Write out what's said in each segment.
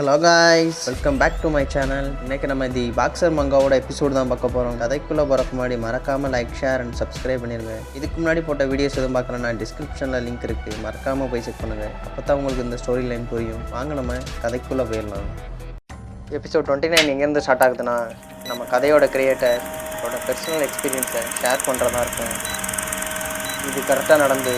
Hello guys welcome back to my channel இன்றைக்கி நம்ம தி boxer மங்காவோட episode தான் பார்க்க போகிறோம் கதைக்குள்ளே போகிறக்கு முன்னாடி மறக்காமல் லைக் ஷேர் அண்ட் சப்ஸ்கிரைப் பண்ணிடுங்க இதுக்கு முன்னாடி போட்ட வீடியோஸ் எதுவும் பார்க்குறேன்னா டிஸ்கிரிப்ஷனில் லிங்க் இருக்குது மறக்காமல் போய் செக் பண்ணுங்கள் அப்போ தான் உங்களுக்கு இந்த ஸ்டோரி லைன் புரியும். வாங்க நம்ம கதைக்குள்ளே போயிடலாம். எபிசோட் டுவெண்ட்டி நைன் எங்கேருந்து ஸ்டார்ட் ஆகுதுன்னா நம்ம கதையோட கிரியேட்டர் அவரோட பர்சனல் எக்ஸ்பீரியன்ஸை ஷேர் பண்ணுறதா இருக்கும். இது கரெக்டாக நடந்து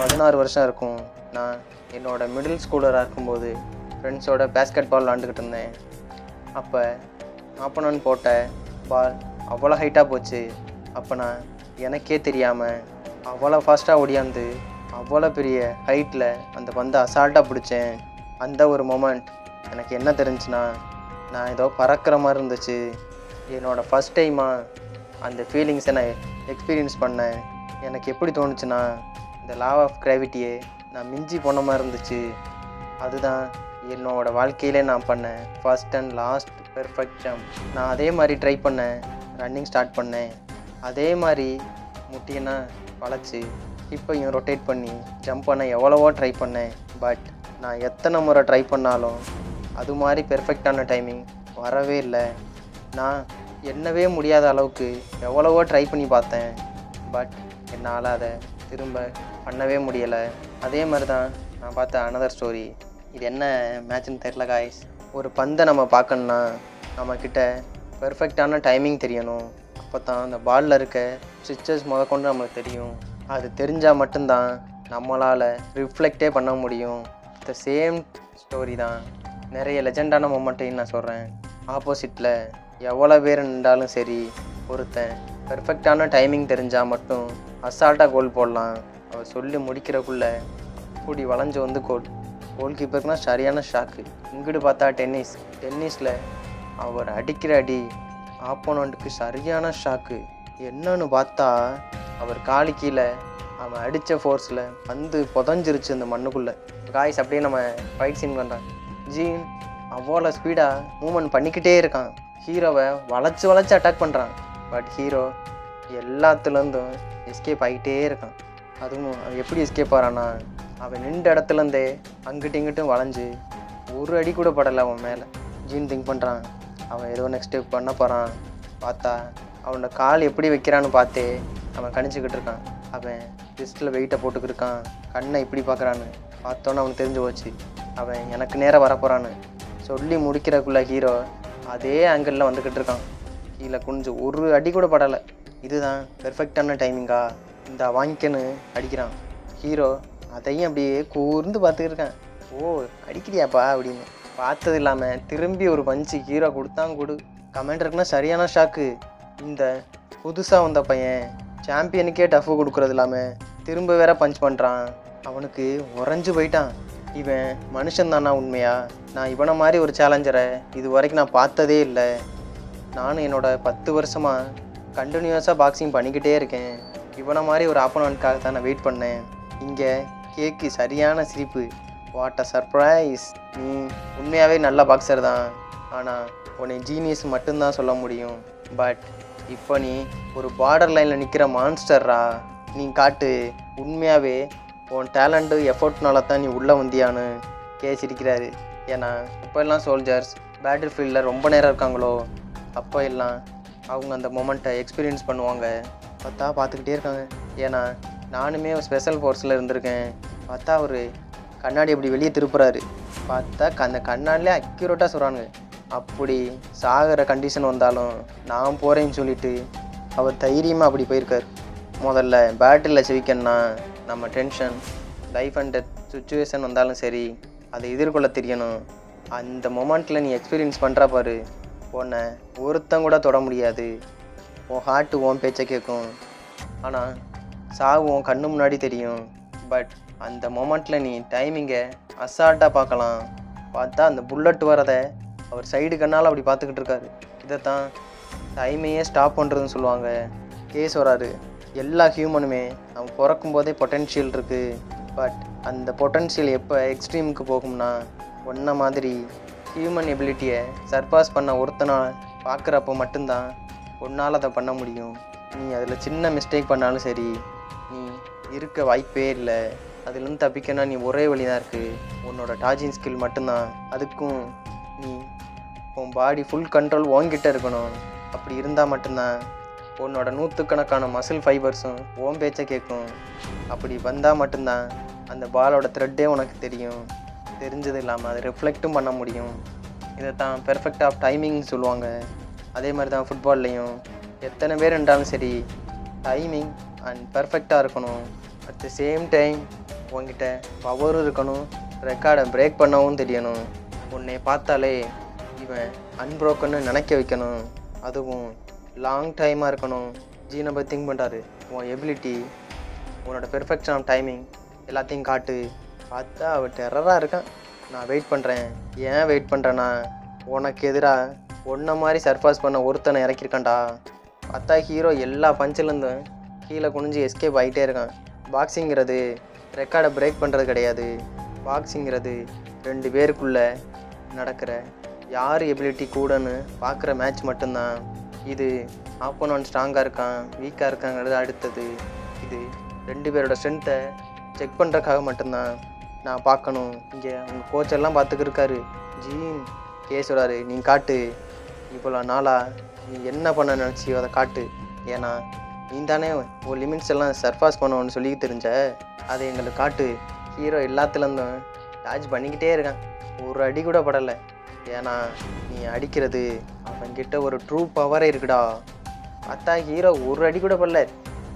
பதினாறு வருஷம் இருக்கும். நான் என்னோடய மிடில் ஸ்கூலராக இருக்கும்போது ஃப்ரெண்ட்ஸோட பேஸ்கெட் பால் விளாண்டுக்கிட்டு இருந்தேன். அப்போ ஆப்பனன் போட்ட பால் அவ்வளோ ஹைட்டாக போச்சு. அப்போ நான் எனக்கே தெரியாமல் அவ்வளோ ஃபாஸ்ட்டாக ஓடியாந்து அவ்வளோ பெரிய ஹைட்டில் அந்த பந்தை அசால்ட்டாக பிடிச்சேன். அந்த ஒரு மொமெண்ட் எனக்கு என்ன தெரிஞ்சுன்னா நான் ஏதோ பறக்கிற மாதிரி இருந்துச்சு. என்னோடய ஃபஸ்ட் டைமாக அந்த ஃபீலிங்ஸை நான் எக்ஸ்பீரியன்ஸ் பண்ணேன். எனக்கு எப்படி தோணுச்சுன்னா இந்த லா ஆஃப் கிராவிட்டியே நான் மிஞ்சி போன மாதிரி இருந்துச்சு. அதுதான் என்னோட வாழ்க்கையிலே நான் பண்ணேன் first and last perfect jump நான் அதே மாதிரி ட்ரை பண்ணேன் ரன்னிங் ஸ்டார்ட் பண்ணேன். அதே மாதிரி முட்டியனா வளைச்சி இப்போயும் ரொட்டேட் பண்ணி ஜம்ப் பண்ண எவ்வளவோ ட்ரை பண்ணேன். பட் நான் எத்தனை முறை ட்ரை பண்ணாலும் அது மாதிரி பெர்ஃபெக்டான டைமிங் வரவே இல்லை. நான் எண்ணவே முடியாத அளவுக்கு எவ்வளவோ ட்ரை பண்ணி பார்த்தேன். பட் என்னால் அதை திரும்ப பண்ணவே முடியலை. அதே மாதிரி தான் நான் பார்த்த அனதர் ஸ்டோரி இது என்ன மேட்ச்னு தெரில காய்ஸ் ஒரு பந்தை நம்ம பார்க்கணுன்னா நம்மக்கிட்ட பெர்ஃபெக்டான டைமிங் தெரியணும். அப்போ தான் அந்த பாலில் இருக்க ஸ்விட்சஸ் முதற்கொண்டு நம்மளுக்கு தெரியும். அது தெரிஞ்சால் மட்டும்தான் நம்மளால் ரிஃப்ளெக்டே பண்ண முடியும். த சேம் ஸ்டோரி தான். நிறைய லெஜெண்டான மொமெண்ட்டையும் நான் சொல்கிறேன் ஆப்போசிட்டில் எவ்வளோ பேர் நின்றாலும் சரி ஒருத்தன் பெர்ஃபெக்டான டைமிங் தெரிஞ்சால் மட்டும் அசால்ட்டாக கோல் போடலாம். அவர் சொல்லி முடிக்கிறக்குள்ள கூடி வளைஞ்சு வந்து கோல் கோல் கீப்பருக்குனா சரியான ஷாக்கு இங்கிட்டு பார்த்தா டென்னிஸ் டென்னிஸில் அவர் அடிக்கிற அடி ஆப்போனண்ட்டுக்கு சரியான ஷாக்கு என்னன்னு பார்த்தா அவர் காலி கீழே அவன் அடித்த ஃபோர்ஸில் வந்து புதஞ்சிருச்சு அந்த மண்ணுக்குள்ளே. காய்ஸ் அப்படியே நம்ம ஃபைட் சீன் பண்ணுறான் ஜீன் அவ்வளோ ஸ்பீடாக மூமெண்ட் பண்ணிக்கிட்டே இருக்கான். ஹீரோவை வளைச்சு வளைச்சு அட்டாக் பண்ணுறான் பட் ஹீரோ எல்லாத்துலேருந்தும் எஸ்கேப் ஆகிட்டே இருக்கான். அதுவும் அவன் எப்படி எஸ்கேப் ஆகிறான்னா அவன் நின்ற இடத்துலேருந்தே அங்கிட்டும் இங்கிட்டும் வளைஞ்சு ஒரு அடி கூட படலை அவன் மேலே. ஜீன் திங்க் பண்ணுறான் அவன் ஏதோ நெக்ஸ்ட் பண்ண போகிறான் பார்த்தா அவனோட கால் எப்படி வைக்கிறான்னு பார்த்தே அவன் கணிச்சுக்கிட்டு இருக்கான். அவன் ரிஸ்ட்டில் வெயிட்டை போட்டுக்கிருக்கான். கண்ணை இப்படி பார்க்குறான்னு பார்த்தோன்னே அவனுக்கு தெரிஞ்சு போச்சு. அவன் எனக்கு நேராக வரப்போகிறான்னு சொல்லி முடிக்கிறக்குள்ள ஹீரோ அதே ஆங்கிளில் வந்துக்கிட்டு இருக்கான். கீழே குனிஞ்சு ஒரு அடி கூட படலை. இதுதான் பெர்ஃபெக்டான டைமிங்கா இந்த வாங்கிக்கன்னு அடிக்கிறான். ஹீரோ அதையும் அப்படியே கூர்ந்து பார்த்துக்கிருக்கேன். ஓ அடிக்கிறியாப்பா அப்படின்னு. பார்த்தது இல்லாமல் திரும்பி ஒரு பஞ்சு ஹீரோ கொடுத்தான் கொடு. கமெண்டருக்குன்னா சரியான ஷாக்கு இந்த புதுசாக வந்த பையன் சாம்பியனுக்கே டஃப் கொடுக்குறது இல்லாமல் திரும்ப வேற பஞ்ச் பண்ணுறான் அவனுக்கு உறைஞ்சு போயிட்டான். இவன் மனுஷன் தானா உண்மையா? நான் இவனை மாதிரி ஒரு சேலஞ்சரை இது வரைக்கும் நான் பார்த்ததே இல்லை. நானும் என்னோட பத்து வருஷமாக கண்டினியூஸாக பாக்ஸிங் பண்ணிக்கிட்டே இருக்கேன். இவனை மாதிரி ஒரு ஆப்போனண்ட்காக தான் நான் வெயிட் பண்ணேன். இங்கே கேக்கு சரியான சிரிப்பு. வாட் அ சர்ப்ரைஸ் நீ உண்மையாகவே நல்ல பாக்ஸர் தான். ஆனால் உன்னை ஜீனியஸ் மட்டும்தான் சொல்ல முடியும். பட் இப்போ நீ ஒரு பார்டர் லைனில் நிற்கிற மான்ஸ்டர்ரா நீ காட்டு உண்மையாகவே உன் டேலண்ட்டு எஃபோர்ட்னால தான் நீ உள்ளே வந்தியான்னு கே ஏன்னா இப்போ எல்லாம் சோல்ஜர்ஸ் பேட்டில் ஃபீல்டில் ரொம்ப நேரம் இருக்காங்களோ? அப்போ எல்லாம் அவங்க அந்த மொமெண்ட்டை எக்ஸ்பீரியன்ஸ் பண்ணுவாங்க. பார்த்தா பார்த்துக்கிட்டே இருக்காங்க. ஏன்னா நானுமே ஸ்பெஷல் ஃபோர்ஸில் இருந்திருக்கேன். பார்த்தா அவர் கண்ணாடி அப்படி வெளியே திருப்புறாரு. பார்த்தா க- அந்த கண்ணாடிலே அக்யூரேட்டாக சொல்கிறாங்க அப்படி சாகிற கண்டிஷன் வந்தாலும் நான் போகிறேன்னு சொல்லிட்டு அவர் தைரியமாக அப்படி போயிருக்கார். முதல்ல பேட்டில் ஜெயிக்கணும்னா நம்ம tension life and death situation வந்தாலும் சரி அதை எதிர்கொள்ள தெரியணும். அந்த மொமெண்ட்டில் நீ எக்ஸ்பீரியன்ஸ் பண்ணுறா பாரு. உன்னை ஒருத்தங்கூட தொட முடியாது. உன் ஹார்ட்டு ஓன் பேச்சை கேட்கும். ஆனால் சாவும் கண்ணு முன்னாடி தெரியும். பட் அந்த மொமெண்ட்டில் நீ டைமிங்கை அசால்ட்டாக பார்க்கலாம். பார்த்தா அந்த புல்லட் வரதை அவர் சைடு கண்ணால் அப்படி பார்த்துக்கிட்டு இருக்காரு. இதைத்தான் டைமையே ஸ்டாப் பண்ணுறதுன்னு சொல்லுவாங்க. கேஸ் வராரு எல்லா ஹியூமனுமே அவன் பிறக்கும் போதே பொட்டென்ஷியல் இருக்குது பட் அந்த பொட்டென்ஷியல் எப்போ எக்ஸ்ட்ரீமுக்கு போகும்னா ஒன்றை மாதிரி ஹியூமன் எபிலிட்டியை சர்பாஸ் பண்ண ஒருத்தனா பார்க்குறப்போ மட்டும்தான் உன்னால் அதை பண்ண முடியும். நீ அதில் சின்ன மிஸ்டேக் பண்ணாலும் சரி நீ இருக்க வாய்ப்பே இல்லை. அதுலேருந்து தப்பிக்கனா நீ ஒரே வழி தான் இருக்குது உன்னோட டாஜிங் ஸ்கில் மட்டும்தான். அதுக்கும் நீ உன் பாடி ஃபுல் கண்ட்ரோல் ஓங்கிட்ட இருக்கணும். அப்படி இருந்தால் மட்டும்தான் உன்னோட நூற்றுக்கணக்கான மசில் ஃபைபர்ஸும் ஓன் பேச்சை கேட்கும். அப்படி வந்தால் மட்டும்தான் அந்த பாலோட த்ரெட்டே உனக்கு தெரியும். தெரிஞ்சது இல்லாமல் அதை ரிஃப்ளெக்ட்டும் பண்ண முடியும். இதை தான் பெர்ஃபெக்ட் ஆஃப் டைமிங்னு சொல்லுவாங்க. அதே மாதிரி தான் ஃபுட்பால்லையும் எத்தனை பேர் இருந்தாலும் சரி டைமிங் அண்ட் பர்ஃபெக்டாக இருக்கணும். அட் த சேம் டைம் உங்ககிட்ட பவரும் இருக்கணும். ரெக்கார்டை பிரேக் பண்ணவும் தெரியணும். உன்னை பார்த்தாலே இவன் அன்ப்ரோக்கன்னு நினைக்க வைக்கணும். அதுவும் லாங் டைமாக இருக்கணும். ஜி பற்றி திங்க் பண்ணுறாரு உன் எபிலிட்டி உன்னோட பெர்ஃபெக்ஷன் ஆஃப் டைமிங் எல்லாத்தையும் காட்டு. பார்த்தா அவள் டெரராக இருக்கான். நான் வெயிட் பண்ணுறேன் ஏன் வெயிட் பண்ணுறேன்னா உனக்கு எதிராக ஒன்றை மாதிரி சர்ஃபாஸ் பண்ண ஒருத்தனை இறக்கியிருக்கான்டா. பார்த்தா ஹீரோ எல்லா பஞ்சிலேருந்தும் கீழே குனிஞ்சு எஸ்கேப் ஆகிட்டே இருக்கான் பாக்ஸிங்கிறது ரெக்கார்டை பிரேக் பண்ணுறது கிடையாது. பாக்ஸிங்கிறது ரெண்டு பேருக்குள்ளே நடக்கிற யார் எபிலிட்டி கூடன்னு பார்க்குற மேட்ச் மட்டும்தான். இது ஆப்போனன் ஸ்ட்ராங்காக இருக்கான் வீக்காக இருக்காங்கிறது அடுத்தது. இது ரெண்டு பேரோட ஸ்ட்ரென்த்தை செக் பண்ணுறக்காக மட்டும்தான் நான் பார்க்கணும். இங்கே உங்கள் கோச்செல்லாம் பார்த்துக்கிருக்காரு. ஜீன் கே சொல்கிறாரு நீ காட்டு. இவ்வளோ நாளாக நீ என்ன பண்ண நினச்சியோ அதை காட்டு. ஏன்னா நீ தானே ஒரு லிமிட்ஸ் எல்லாம் சர்பாஸ் பண்ணுவோன்னு சொல்லி தெரிஞ்ச அதை எங்களுக்கு காட்டு. ஹீரோ எல்லாத்துலேருந்தும் டாஜ் பண்ணிக்கிட்டே இருக்கான். ஒரு அடி கூட படலை. ஏன்னா நீ அடிக்கிறது அவன்கிட்ட ஒரு ட்ரூ பவரே இருக்குடா. பார்த்தா ஹீரோ ஒரு அடி கூட படல.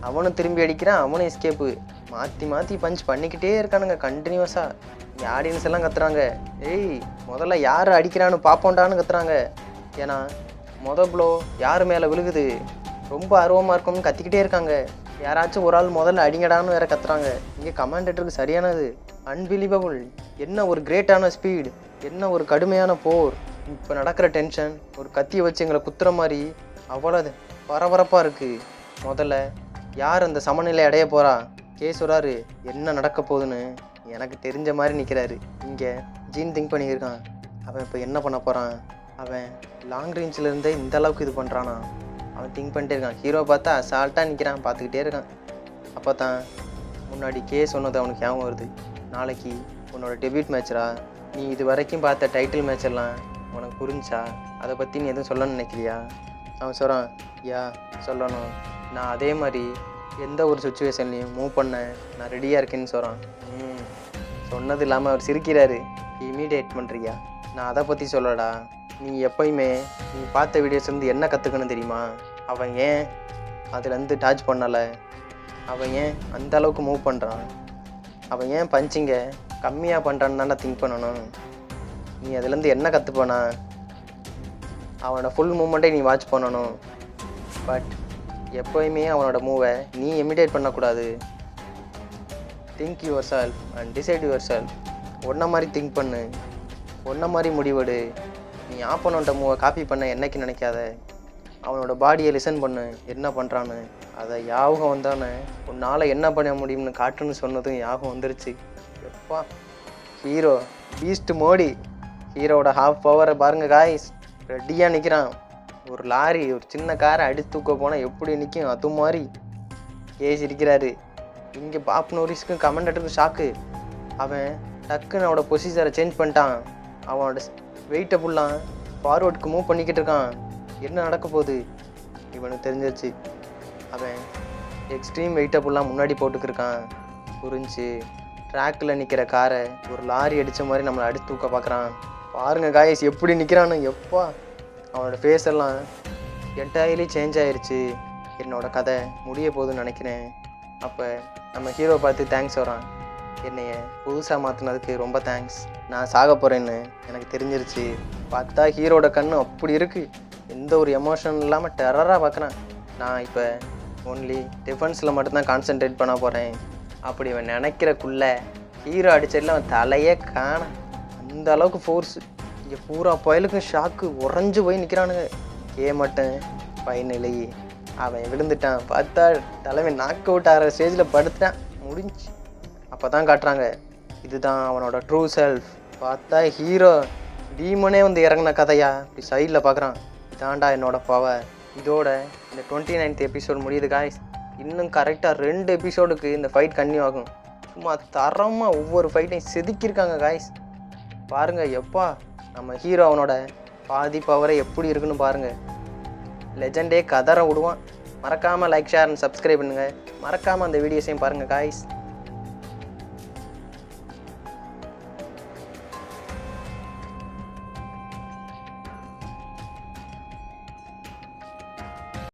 அவனும் திரும்பி அடிக்கிறான் அவனும் எஸ்கேப்பு மாற்றி மாற்றி பஞ்ச் பண்ணிக்கிட்டே இருக்கானுங்க கண்டினியூஸாக இங்கே ஆடியன்ஸ் எல்லாம் கத்துறாங்க. ஏய் முதல்ல யார் அடிக்கிறான்னு பார்ப்போண்டான்னு கத்துறாங்க. ஏன்னா முத ப்ளோ யார் மேலே விழுகுது? ரொம்ப ஆர்வமாக இருக்கும்னு கத்திக்கிட்டே இருக்காங்க. யாராச்சும் ஒரு ஆள் முதல்ல அடிங்கடான்னு வேற கத்துறாங்க. இங்கே கமாண்டேட்டருக்கு சரியானது. அன்பிலீவபுள் என்ன ஒரு கிரேட்டான ஸ்பீடு என்ன ஒரு கடுமையான போர். இப்போ நடக்கிற டென்ஷன் ஒரு கத்தியை வச்சு எங்களை குத்துற மாதிரி அவ்வளோ பரபரப்பாக இருக்குது முதல்ல யார் அந்த சமநிலை அடைய போகிறா கே சொல்கிறாரு என்ன நடக்க போகுதுன்னு எனக்கு தெரிஞ்ச மாதிரி நிற்கிறாரு இங்கே ஜீன் திங்க் பண்ணியிருக்கான் அவன் இப்போ என்ன பண்ண போகிறான் அவன் லாங் ரேஞ்சிலேருந்தே இந்த அளவுக்கு இது பண்ணுறானா அவன் திங்க் பண்ணிட்டே இருக்கான். ஹீரோ பார்த்தா அசால்ட்டாக நிற்கிறான் பார்த்துக்கிட்டே இருக்கான். அப்போ தான் முன்னாடி கே சொன்னது அவனுக்கு ஞாபகம் வருது. நாளைக்கு உன்னோட டெபியூட் மேட்ச்ரா நீ இது வரைக்கும் பார்த்த டைட்டில் மேட்செல்லாம் உனக்கு புரிஞ்சா அதை பற்றி நீ எதுவும் சொல்லணும்னு நினைக்கிறியா? அவன் சொல்கிறான் யா சொல்லணும். நான் அதே மாதிரி எந்த ஒரு சுச்சுவேஷன்லையும் மூவ் பண்ண நான் ரெடியாக இருக்கேன்னு சொல்கிறான் ம் சொன்னது இல்லாமல் அவர் சிரிக்கிறாரு. இமீடியேட் பண்ணுறியா நான் அதை பற்றி சொல்லடா நீ எப்பயுமே நீ பார்த்த வீடியோஸ்லேருந்து என்ன கற்றுக்கணும் தெரியுமா? அவன் ஏன் அதுலேருந்து டாச் பண்ணலை? அவன் ஏன் அந்த அளவுக்கு மூவ் பண்ணுறான் அவன் ஏன் பஞ்சிங்க கம்மியாக பண்ணுறான்னு தானே திங்க் பண்ணணும்? நீ அதுலேருந்து என்ன கற்றுப்போனா அவனோட ஃபுல் மூமெண்ட்டை நீ வாட்ச் பண்ணணும். பட் எப்போயுமே அவனோட மூவை நீ இமிடேட் பண்ணக்கூடாது. Think yourself and decide yourself ஒன்றை மாதிரி திங்க் பண்ணு. ஒன்றை மாதிரி முடிவெடு. நீ ஆப்பனோட மூவை காப்பி பண்ண என்னைக்கு நினைக்காத? அவனோட பாடியை லிசன் பண்ணு. என்ன பண்ணுறான்னு அதை யாகம் வந்தானே? உன்னால் என்ன பண்ண முடியும்னு காட்டுன்னு சொன்னதும் யாகம் வந்துருச்சு. எப்பா? Hero beast mode. ஹீரோட ஹாஃப் பவரை பாருங்கள் காய்ஸ் ரெடியாக நிற்கிறான் ஒரு லாரி ஒரு சின்ன காரை அடித்து தூக்க போனால் எப்படி நிற்கும் அது மாதிரி. கேஜ் இருக்கிறாரு. இங்கே பாப் நோரிஸ்க்கும் கமெண்டட்டுக்கும் ஷாக்கு அவன் டக்குன்னு அவனோட பொசிஷரை சேஞ்ச் பண்ணிட்டான். அவனோட வெயிட்டை ஃபுல்லாக ஃபார்வர்டுக்கு மூவ் பண்ணிக்கிட்டு இருக்கான். என்ன நடக்க போகுது? இவனுக்கு தெரிஞ்சிருச்சு. அவன் எக்ஸ்ட்ரீம் வெயிட்டை ஃபுல்லாக முன்னாடி போட்டுக்கிருக்கான். புரிஞ்சு. ட்ராக்கில் நிற்கிற காரை ஒரு லாரி அடித்த மாதிரி நம்மளை அடித்து தூக்க பார்க்குறான். பாருங்க காயஸ் எப்படி நிற்கிறான்னு எப்பா. அவனோட ஃபேஸ் எல்லாம் என்டையர்லி சேஞ்ச் ஆயிடுச்சு என்னோட கதை முடிய போகுதுன்னு நினைக்கிறேன். அப்போ நம்ம ஹீரோ பார்த்து தேங்க்ஸ் வரான் என்னைய புதுசாக மாற்றினதுக்கு ரொம்ப தேங்க்ஸ் நான் சாக போகிறேன்னு எனக்கு தெரிஞ்சிருச்சு. பார்த்தா ஹீரோட கண்ணு அப்படி இருக்குது எந்த ஒரு எமோஷன் இல்லாமல் டெரராக பார்க்குறேன் நான் இப்போ ஒன்லி டிஃபென்ஸில் மட்டும்தான் கான்சென்ட்ரேட் பண்ண போகிறேன் அப்படி அவன் நினைக்கிறக்குள்ள ஹீரோ அடிச்சதில் அவன் தலையே காண. அந்த அளவுக்கு ஃபோர்ஸ் இங்கே பூரா பயலுக்கும் ஷாக்கு உறைஞ்சு போய் நிற்கிறானுங்க ஏ மட்டும் ஃபைனலி அவன் விழுந்துட்டான். பார்த்தா தலைவன் நாக் அவுட் ஆகிற ஸ்டேஜில் படுத்துட்டான். முடிஞ்சு அப்போ தான் காட்டுறாங்க. இதுதான் அவனோட ட்ரூ செல்ஃப் பார்த்தா ஹீரோ டீமனே வந்து இறங்கின கதையா? இப்படி சைடில் பார்க்குறான் இதாண்டா என்னோட பவர் இதோட இந்த டுவெண்ட்டி நைன்த் எபிசோட் முடியுது காய்ஸ் இன்னும் கரெக்டாக ரெண்டு எபிசோடுக்கு இந்த ஃபைட் கன்னியூ ஆகும். சும்மா தரமாக ஒவ்வொரு ஃபைட்டையும் செதுக்கியிருக்காங்க காய்ஸ் பாருங்கள் எப்பா நம்ம ஹீரோ அவனோட பாதி பவரை எப்படி இருக்குன்னு பாருங்கள் லெஜெண்டே கதற விடுவான். மறக்காமல் லைக் ஷேர் அண்ட் சப்ஸ்கிரைப் பண்ணுங்கள் மறக்காமல் அந்த வீடியோஸையும் பாருங்கள் காய்ஸ்